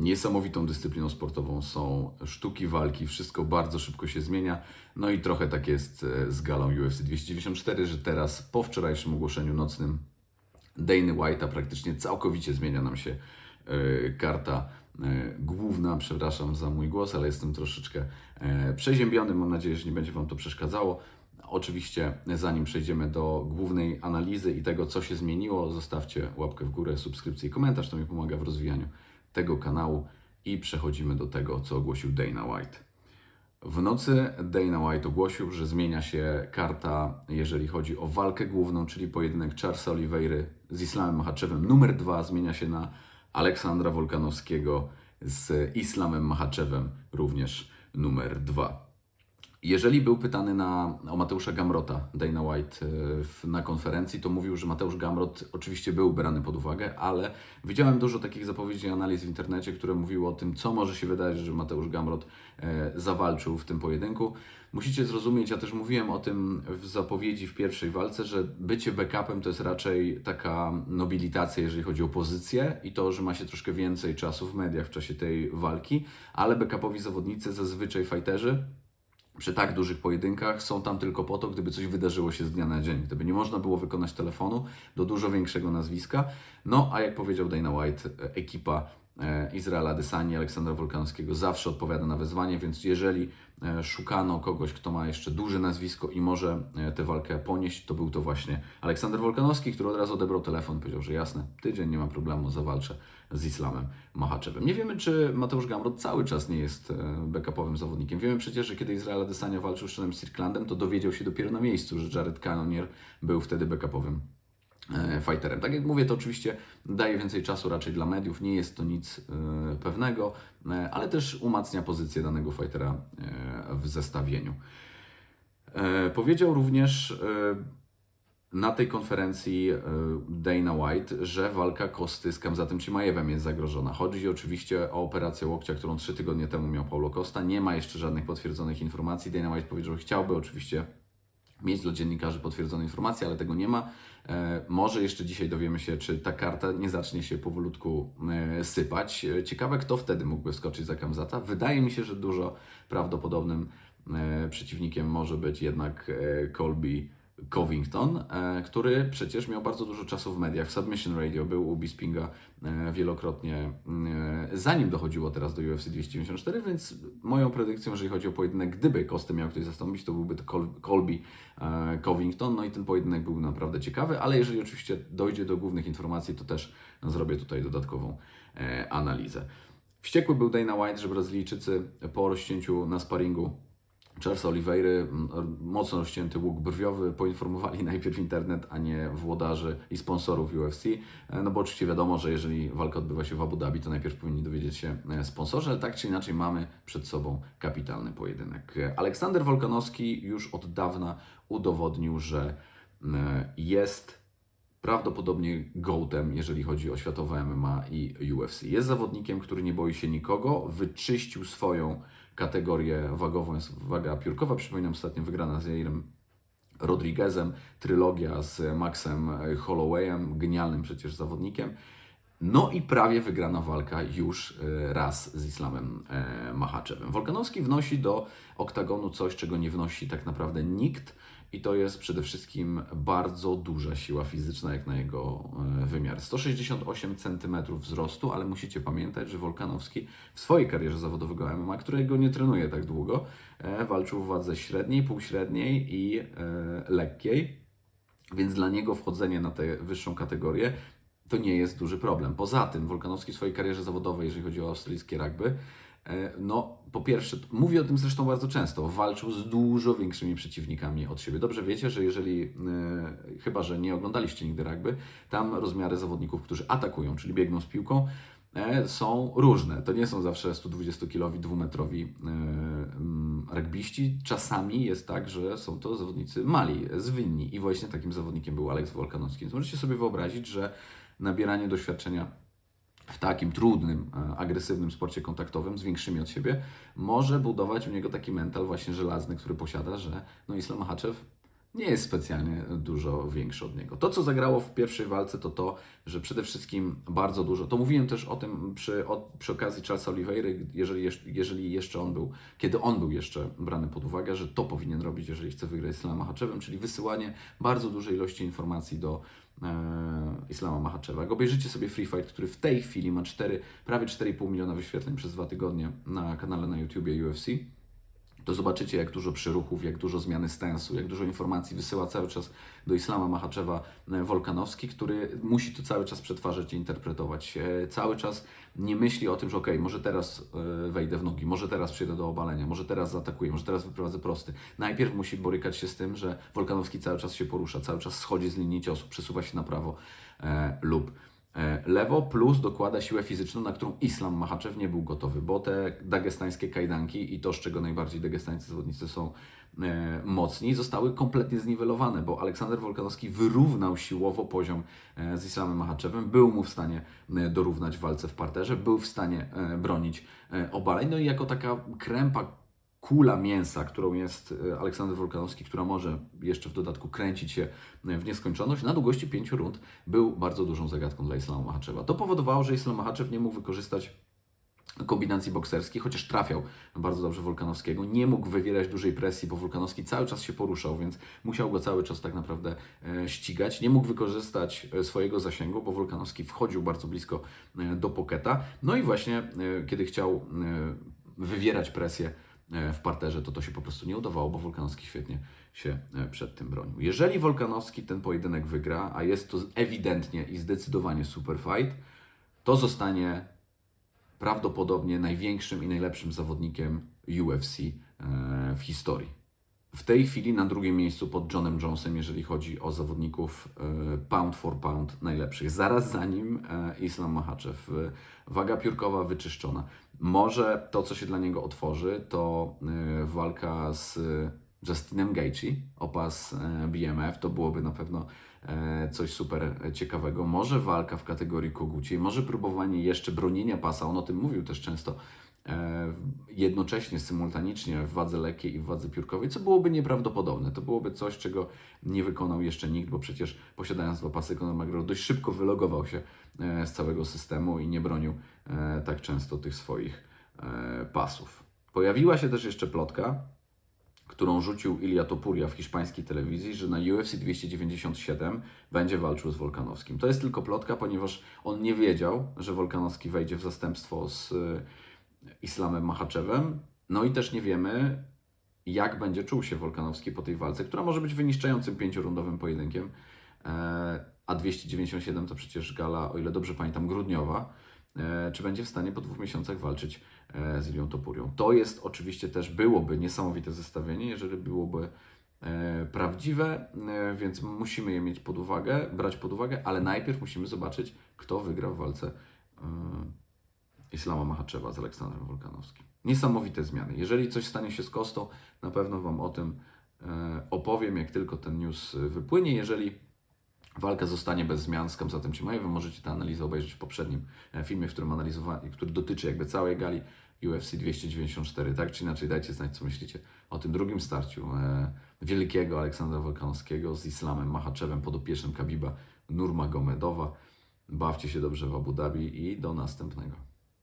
niesamowitą dyscypliną sportową. Są sztuki walki, wszystko bardzo szybko się zmienia. No i trochę tak jest e, z galą UFC 294, że teraz po wczorajszym ogłoszeniu nocnym Dany White'a praktycznie całkowicie zmienia nam się e, karta e, główna. Przepraszam za mój głos, ale jestem troszeczkę przeziębiony. Mam nadzieję, że nie będzie Wam to przeszkadzało. Oczywiście, zanim przejdziemy do głównej analizy i tego, co się zmieniło, zostawcie łapkę w górę, subskrypcję i komentarz. To mi pomaga w rozwijaniu tego kanału. I przechodzimy do tego, co ogłosił Dana White. W nocy Dana White ogłosił, że zmienia się karta, jeżeli chodzi o walkę główną, czyli pojedynek Charlesa Oliveira z Islamem Machaczewem. Numer dwa zmienia się na Aleksandra Wolkanowskiego z Islamem Machaczewem, również numer dwa. Jeżeli był pytany na, o Mateusza Gamrota, Dana White, e, w, na konferencji, to mówił, że Mateusz Gamrot oczywiście był brany pod uwagę, ale widziałem dużo takich zapowiedzi i analiz w internecie, które mówiły o tym, co może się wydarzyć, że Mateusz Gamrot e, zawalczył w tym pojedynku. Musicie zrozumieć, ja też mówiłem o tym w zapowiedzi w pierwszej walce, że bycie backupem to jest raczej taka nobilitacja, jeżeli chodzi o pozycję i to, że ma się troszkę więcej czasu w mediach w czasie tej walki, ale backupowi zawodnicy, zazwyczaj fighterzy, przy tak dużych pojedynkach są tam tylko po to, gdyby coś wydarzyło się z dnia na dzień, gdyby nie można było wykonać telefonu do dużo większego nazwiska. No a jak powiedział Dana White, e, ekipa Izraela Desani, Aleksandra Wolkanowskiego zawsze odpowiada na wezwanie, więc jeżeli e, szukano kogoś, kto ma jeszcze duże nazwisko i może e, tę walkę ponieść, to był to właśnie Aleksander Wolkanowski, który od razu odebrał telefon powiedział, że jasne, tydzień, nie ma problemu, zawalczę z Islamem Machaczewem. Nie wiemy, czy Mateusz Gamrot cały czas nie jest e, backupowym zawodnikiem. Wiemy przecież, że kiedy Izraela Desania walczył z Seanem Stricklandem, to dowiedział się dopiero na miejscu, że Jared Cannonier był wtedy backupowym e, fighterem. Tak jak mówię, to oczywiście daje więcej czasu raczej dla mediów, nie jest to nic e, pewnego, e, ale też umacnia pozycję danego fightera e, w zestawieniu. E, powiedział również e, na tej konferencji e, Dana White, że walka Kosty z Kamzatem Cimajewem jest zagrożona. Chodzi oczywiście o operację łokcia, którą trzy tygodnie temu miał Paulo Costa. Nie ma jeszcze żadnych potwierdzonych informacji. Dana White powiedział, że chciałby oczywiście mieć dla dziennikarzy potwierdzone informacje, ale tego nie ma. E, może jeszcze dzisiaj dowiemy się, czy ta karta nie zacznie się powolutku e, sypać. E, Ciekawe, kto wtedy mógłby wskoczyć za Kamzata. Wydaje mi się, że dużo prawdopodobnym przeciwnikiem może być jednak Colby Covington, e, który przecież miał bardzo dużo czasu w mediach. W Submission Radio był u Bispinga e, wielokrotnie, e, zanim dochodziło teraz do UFC 294, więc moją predykcją, jeżeli chodzi o pojedynek, gdyby Kostę miał ktoś zastąpić, to byłby to Col- Colby Covington. No i ten pojedynek był naprawdę ciekawy, ale jeżeli oczywiście dojdzie do głównych informacji, to też zrobię tutaj dodatkową analizę. Wściekły był Dana White, że Brazylijczycy po rozcięciu na sparingu Charles Oliveira, m, mocno rozcięty łuk brwiowy, poinformowali najpierw internet, a nie włodarzy i sponsorów UFC. E, No bo oczywiście wiadomo, że jeżeli walka odbywa się w Abu Dhabi, to najpierw powinni dowiedzieć się e, sponsorzy, ale tak czy inaczej mamy przed sobą kapitalny pojedynek. Aleksander Wolkanowski już od dawna udowodnił, że e, jest prawdopodobnie gołtem, jeżeli chodzi o światowe MMA i UFC. Jest zawodnikiem, który nie boi się nikogo, wyczyścił swoją kategorię wagową, jest waga piórkowa, przypominam ostatnio wygrana z Jairem Rodriguezem, trylogia z Maxem Hollowayem, genialnym przecież zawodnikiem. No i prawie wygrana walka już e, raz z Islamem e, Machaczewem. Wolkanowski wnosi do oktagonu coś, czego nie wnosi tak naprawdę nikt i to jest przede wszystkim bardzo duża siła fizyczna jak na jego e, wymiar. 168 cm wzrostu, ale musicie pamiętać, że Wolkanowski w swojej karierze zawodowego MMA, którego nie trenuje tak długo, e, walczył w wadze średniej, półśredniej i e, lekkiej. Więc dla niego wchodzenie na tę wyższą kategorię to nie jest duży problem. Poza tym Wolkanowski w swojej karierze zawodowej, jeżeli chodzi o australijskie rugby, no po pierwsze, mówi o tym zresztą bardzo często, walczył z dużo większymi przeciwnikami od siebie. Dobrze wiecie, że jeżeli, e, chyba że nie oglądaliście nigdy rugby, tam rozmiary zawodników, którzy atakują, czyli biegną z piłką, e, są różne. To nie są zawsze 120-kilowi, dwumetrowi e, mm, rugbyści. Czasami jest tak, że są to zawodnicy mali, zwinni i właśnie takim zawodnikiem był Aleks Wolkanowski. Więc możecie sobie wyobrazić, że nabieranie doświadczenia w takim trudnym, e, agresywnym sporcie kontaktowym z większymi od siebie może budować u niego taki mental właśnie żelazny, który posiada, że no Islam Makhachev nie jest specjalnie dużo większy od niego. To, co zagrało w pierwszej walce, to to, że przede wszystkim bardzo dużo, to mówiłem też o tym przy, o, przy okazji Charlesa Oliveira, jeżeli, jeż- jeżeli jeszcze on był, kiedy on był jeszcze brany pod uwagę, że to powinien robić, jeżeli chce wygrać z Islamem Machaczewem, czyli wysyłanie bardzo dużej ilości informacji do e, Islama Machaczeva. Jak sobie Free Fight, który w tej chwili ma 4, prawie 4,5 miliona wyświetleń przez dwa tygodnie na kanale na YouTubie UFC, to zobaczycie, jak dużo przyruchów, jak dużo zmiany stensu, jak dużo informacji wysyła cały czas do Islama Mahaczewa e, Wolkanowski, który musi to cały czas przetwarzać i interpretować. E, Cały czas nie myśli o tym, że okej, może teraz e, wejdę w nogi, może teraz przyjdę do obalenia, może teraz zaatakuję, może teraz wyprowadzę prosty. Najpierw musi borykać się z tym, że Wolkanowski cały czas się porusza, cały czas schodzi z linii ciosu, przesuwa się na prawo lub Lewo plus dokłada siłę fizyczną, na którą Islam Mahaczew nie był gotowy, bo te dagestańskie kajdanki i to, z czego najbardziej dagestańscy zawodnicy są e, mocni, zostały kompletnie zniwelowane, bo Aleksander Wolkanowski wyrównał siłowo poziom e, z Islamem Machaczewem, był mu w stanie e, dorównać walce w parterze, był w stanie e, bronić e, obaleń, no i jako taka krępa kula mięsa, którą jest e, Aleksander Wolkanowski, która może jeszcze w dodatku kręcić się e, w nieskończoność, na długości pięciu rund był bardzo dużą zagadką dla Islama Mahaczewa. To powodowało, że Islam Mahaczew nie mógł wykorzystać kombinacji bokserskich, chociaż trafiał bardzo dobrze Wolkanowskiego, nie mógł wywierać dużej presji, bo Wolkanowski cały czas się poruszał, więc musiał go cały czas tak naprawdę e, ścigać. Nie mógł wykorzystać swojego zasięgu, bo Wolkanowski wchodził bardzo blisko do poketa. No i właśnie kiedy chciał wywierać presję w parterze, to to się po prostu nie udawało, bo Wolkanowski świetnie się e, przed tym bronił. Jeżeli Wolkanowski ten pojedynek wygra, a jest to ewidentnie i zdecydowanie super fight, to zostanie prawdopodobnie największym i najlepszym zawodnikiem UFC e, w historii. W tej chwili na drugim miejscu pod Johnem Jonesem, jeżeli chodzi o zawodników e, pound for pound najlepszych. Zaraz za nim e, Islam Makhachev. E, Waga piórkowa wyczyszczona. Może to, co się dla niego otworzy, to walka z Justinem Gaethje o pas BMF. To byłoby na pewno coś super ciekawego. Może walka w kategorii koguciej, może próbowanie jeszcze bronienia pasa. On o tym mówił też często jednocześnie, symultanicznie w wadze lekkiej i w wadze piórkowej, co byłoby nieprawdopodobne. To byłoby coś, czego nie wykonał jeszcze nikt, bo przecież posiadając dwa pasy, Conor McGregor dość szybko wylogował się e, z całego systemu i nie bronił e, tak często tych swoich e, pasów. Pojawiła się też jeszcze plotka, którą rzucił Ilia Topuria w hiszpańskiej telewizji, że na UFC 297 będzie walczył z Wolkanowskim. To jest tylko plotka, ponieważ on nie wiedział, że Wolkanowski wejdzie w zastępstwo z Islamem Machaczewem. No i też nie wiemy, jak będzie czuł się Wolkanowski po tej walce, która może być wyniszczającym pięciorundowym pojedynkiem. E, a 297 to przecież gala, o ile dobrze pamiętam, grudniowa. E, czy będzie w stanie po dwóch miesiącach walczyć e, z Ilią Topurią? To jest oczywiście też, byłoby niesamowite zestawienie, jeżeli byłoby prawdziwe, więc musimy je mieć pod uwagę, brać pod uwagę, ale najpierw musimy zobaczyć, kto wygra w walce Islama Machaczeva z Aleksandrem Wolkanowskim. Niesamowite zmiany. Jeżeli coś stanie się z Kostą, na pewno Wam o tym e, opowiem, jak tylko ten news e, wypłynie. Jeżeli walka zostanie bez zmian z Kamzatem Chimaevem, możecie tę analizę obejrzeć w poprzednim e, filmie, w którym który dotyczy jakby całej gali UFC 294. Tak czy inaczej, dajcie znać, co myślicie o tym drugim starciu wielkiego Aleksandra Wolkanowskiego z Islamem Machaczewem, podopiecznym Kabiba Nurmagomedowa. Bawcie się dobrze w Abu Dhabi i do następnego.